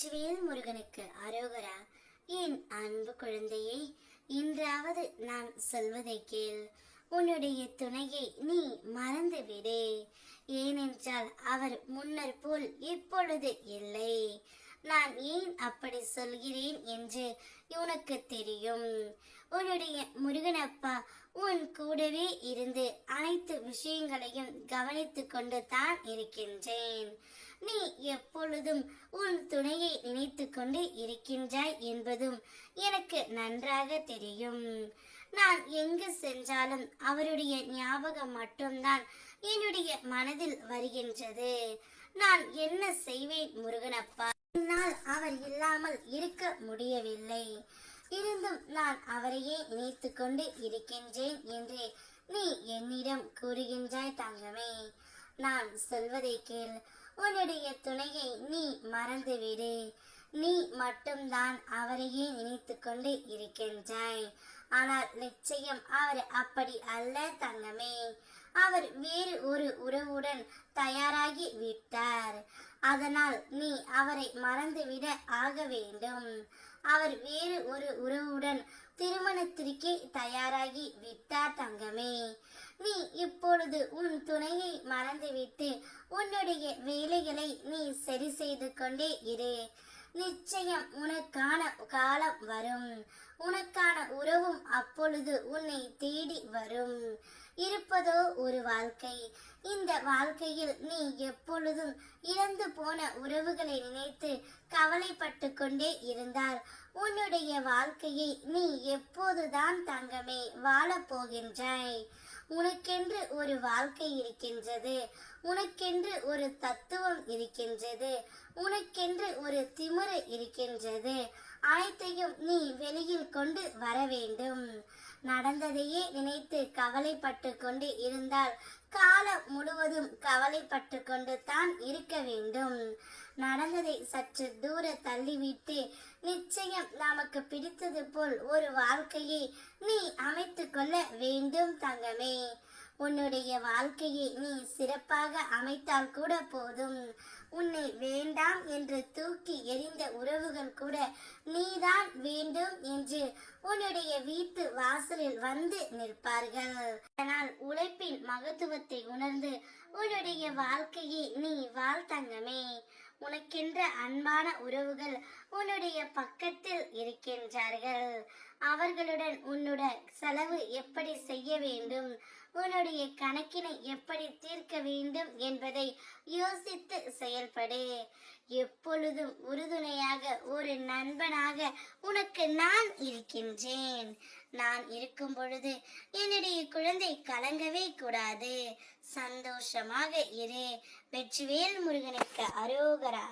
வெற்றிவேல் முருகனுக்கு அரோகரா என் அன்பு குழந்தையே இன்றாவது நான் சொல்வதை கேள். உன்னுடைய துணையை நீ மறந்துவிடு. ஏனென்றால் அவர் முன்னர் போல் இப்பொழுது இல்லை. நான் ஏன் அப்படி சொல்கிறேன் என்று உனக்கு தெரியும். உன்னுடைய முருகனப்பா உன் கூடவே இருந்து அனைத்து விஷயங்களையும் கவனித்து கொண்டு தான் இருக்கின்றேன். நீ எப்பொழுதும் உன் துணையை நினைத்து கொண்டு இருக்கின்றாய் என்பதும் எனக்கு நன்றாக தெரியும். நான் எங்கு சென்றாலும் அவருடைய ஞாபகம் மட்டும்தான் என்னுடைய மனதில் வருகின்றது. நான் என்ன செய்வேன் முருகனப்பா? என்னால் அவர் இல்லாமல் இருக்க முடியவில்லை. இருந்தும் நான் அவரையே நினைத்து கொண்டு இருக்கின்றேன் என்று நீ என்னிடம் கூறுகின்றாய் தங்கமே. நான் சொல்வதை கேள். உன்னுடைய துணையை நீ மறந்துவிடு. நீ மட்டும்தான் அவரையே நினைத்து கொண்டு இருக்கின்றாய். ஆனால் நிச்சயம் அவர் அப்படி அல்ல தங்கமே. அவர் வேறு ஒரு உறவுடன் தயாராகி விட்டார். அதனால் நீ அவரை மறந்துவிட ஆக வேண்டும். அவர் வேறு ஒரு உறவுடன் திருமணத்திற்கே தயாராகி விட்டார் தங்கமே. நீ இப்பொழுது உன் துணையை மறந்துவிட்டு உன்னுடைய வேலைகளை நீ சரி செய்து கொண்டே இரு. நிச்சயம் உனக்கான காலம் வரும். உனக்கான உறவும் அப்பொழுது உன்னை தேடி வரும். இருப்பதோ ஒரு வாழ்க்கை. இந்த வாழ்க்கையில் நீ எப்பொழுதும் இழந்து போன உறவுகளை நினைத்து கவலைப்பட்டு கொண்டே இருந்தால் உன்னுடைய வாழ்க்கையை நீ எப்போதுதான் தங்கமே வாழப் போகின்றாய். உனக்கென்று ஒரு வாழ்க்கை இருக்கின்றது உனக்கென்று ஒரு தத்துவம் இருக்கின்றது உனக்கென்று ஒரு திமிரு இருக்கின்றது அனைத்தையும் நீ வெளியில் கொண்டு வர வேண்டும். நடந்ததையே நினைத்து கவலைப்பட்டு கொண்டு இருந்தால் காலம் முழுவதும் கவலைப்பட்டு கொண்டு தான் இருக்க வேண்டும். நடந்ததை சற்று தூர தள்ளிவிட்டு நிச்சயம் நமக்கு பிடித்தது போல் ஒரு வாழ்க்கையை நீ அமைத்து கொள்ள வேண்டும் தங்கமே. உன்னுடைய வாழ்க்கையை நீ சிறப்பாக அமைத்தால் கூட போதும். உன்னை வேண்டாம் என்று தூக்கி எறிந்த உறவுகள் கூட நீதான் வேண்டும் என்று உன்னுடைய வீட்டு வாசலில் வந்து நிற்பார்கள். அதனால் உழைப்பின் மகத்துவத்தை உணர்ந்து உன்னுடைய வாழ்க்கையை நீ வாழ் தங்கமே. உனக்கென்ற அன்பான உறவுகள் உன்னுடைய பக்கத்தில் இருக்கின்றார்கள். அவர்களுடன் உன்னோட செலவு எப்படி செய்ய வேண்டும்? உன்னுடைய கணக்கினை எப்படி தீர்க்க வேண்டும் என்பதை யோசித்து செயல்படு. எப்பொழுதும் உறுதுணையாக ஒரு நண்பனாக உனக்கு நான் இருக்கின்றேன். நான் இருக்கும் பொழுது என்னுடைய குழந்தை கலங்கவே கூடாது. சந்தோஷமாக இரு. வெற்றிவேல் முருகனுக்கு அரோகரா.